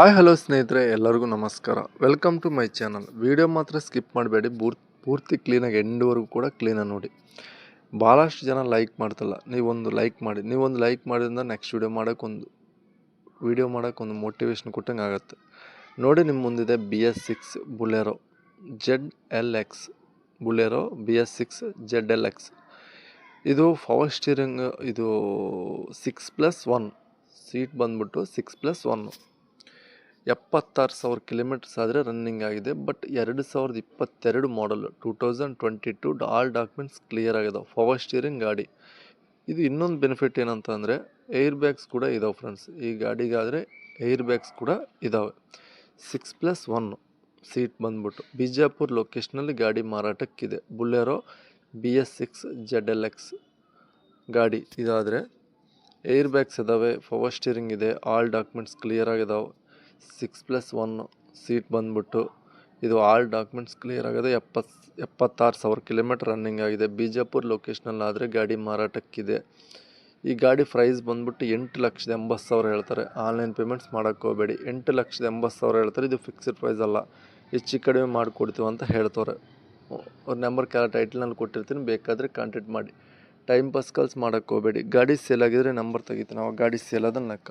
Hi hello ಸ್ನೇಹಿತರೆ. ಎಲ್ಲರಿಗೂ ನಮಸ್ಕಾರ. Welcome to my channel video ಮಾತ್ರ ಸ್ಕಿಪ್ ಮಾಡಬೇಡಿ. ಪೂರ್ತಿ ಕ್ಲೀನಾಗಿ ಎಂಡ್ವರೆಗೂ ಕೂಡ ಕ್ಲೀನಾಗಿ ನೋಡಿ. ಭಾಳಷ್ಟು ಜನ ಲೈಕ್ ಮಾಡ್ತಲ್ಲ. ನೀವೊಂದು ಲೈಕ್ ಮಾಡಿ. ನೀವೊಂದು ಲೈಕ್ ಮಾಡಿದ್ರಿಂದ ನೆಕ್ಸ್ಟ್ ವಿಡಿಯೋ ಮಾಡೋಕ್ಕೊಂದು ವಿಡಿಯೋ ಮಾಡೋಕ್ಕೊಂದು ಮೋಟಿವೇಶನ್ ಕೊಟ್ಟಂಗೆ ಆಗುತ್ತೆ. ನೋಡಿ ನಿಮ್ಮ ಮುಂದಿದೆ B S six Bolero Z L X Bolero B S six Z L X ಇದು ಪವರ್ ಸ್ಟೀರಿಂಗ್ ಇದು ಸಿಕ್ಸ್ ಪ್ಲಸ್ ಒನ್ ಸೀಟ್ ಬಂದ್ಬಿಟ್ಟು ಸಿಕ್ಸ್ ಪ್ಲಸ್ ಒನ್ನು ಎಪ್ಪತ್ತಾರು ಸಾವಿರ ಕಿಲೋಮೀಟರ್ಸ್ ಆದರೆ ರನ್ನಿಂಗ್ ಆಗಿದೆ. ಬಟ್ ಎರಡು ಸಾವಿರದ ಇಪ್ಪತ್ತೆರಡು model two thousand twenty two all documents clear ಆಗಿದೆ ಪವರ್ ಸ್ಟೀರಿಂಗ್ ಗಾಡಿ. ಇದು ಇನ್ನೊಂದು ಬೆನಿಫಿಟ್ ಏನಂತ ಅಂದರೆ ಏರ್ ಬ್ಯಾಗ್ಸ್ ಕೂಡ ಇದಾವೆ ಫ್ರೆಂಡ್ಸ್ ಈ ಗಾಡಿಗಾದರೆ ಏರ್ ಬ್ಯಾಗ್ಸ್ ಕೂಡ ಇದ್ದಾವೆ ಸಿಕ್ಸ್ ಪ್ಲಸ್ ಒನ್ ಸೀಟ್ ಬಂದ್ಬಿಟ್ಟು. ಬಿಜಾಪುರ್ ಲೊಕೇಶ್ನಲ್ಲಿ ಗಾಡಿ ಮಾರಾಟಕ್ಕಿದೆ. Bolero B S six Z L X ಗಾಡಿ ಇದಾದರೆ ಏರ್ ಬ್ಯಾಗ್ಸ್ ಇದ್ದಾವೆ ಪವರ್ ಸ್ಟೀರಿಂಗ್ ಇದೆ ಆಲ್ ಡಾಕ್ಯುಮೆಂಟ್ಸ್ ಕ್ಲಿಯರ್ ಆಗಿದಾವೆ. ಸಿಕ್ಸ್ ಪ್ಲಸ್ ಒನ್ ಸೀಟ್ ಬಂದ್ಬಿಟ್ಟು ಇದು ಆಲ್ ಡಾಕ್ಯುಮೆಂಟ್ಸ್ ಕ್ಲಿಯರ್ ಆಗಿದೆ. ಎಪ್ಪತ್ತು, ಎಪ್ಪತ್ತಾರು ಸಾವಿರ ಕಿಲೋಮೀಟ್ರ್ ರನ್ನಿಂಗ್ ಆಗಿದೆ. ಬಿಜಾಪುರ್ ಲೊಕೇಶ್ನಲ್ಲಿ ಆದರೆ ಗಾಡಿ ಮಾರಾಟಕ್ಕಿದೆ. ಈ ಗಾಡಿ ಪ್ರೈಸ್ ಬಂದ್ಬಿಟ್ಟು ಎಂಟು ಲಕ್ಷದ ಎಂಬತ್ತು ಸಾವಿರ ಹೇಳ್ತಾರೆ. ಆನ್ಲೈನ್ ಪೇಮೆಂಟ್ಸ್ ಮಾಡೋಕ್ಕೆ ಹೋಗಬೇಡಿ. ಎಂಟು ಲಕ್ಷದ ಎಂಬತ್ತು ಸಾವಿರ ಹೇಳ್ತಾರೆ. ಇದು ಫಿಕ್ಸ್ಡ್ ಪ್ರೈಸ್ ಅಲ್ಲ. ಹೆಚ್ಚು ಕಡಿಮೆ ಮಾಡಿಕೊಡ್ತೀವಿ ಅಂತ ಹೇಳ್ತವ್ರೆ ಅವ್ರ ನಂಬರ್ ಕೆಲ ಟೈಟ್ಲಲ್ಲಿ ಕೊಟ್ಟಿರ್ತೀನಿ. ಬೇಕಾದರೆ ಕಾಂಟ್ಯಾಕ್ಟ್ ಮಾಡಿ. ಟೈಮ್ ಪಾಸ್ ಕಾಲ್ಸ್ ಮಾಡೋಕ್ಕೆ ಹೋಗಬೇಡಿ. ಗಾಡಿ ಸೇಲ್ ಆಗಿದ್ರೆ ನಂಬರ್ ತೆಗಿತೀನಿ. ಅವಾಗ ಗಾಡಿ ಸೇಲ್ ಅದನ್ನ ಲೆಕ್ಕ.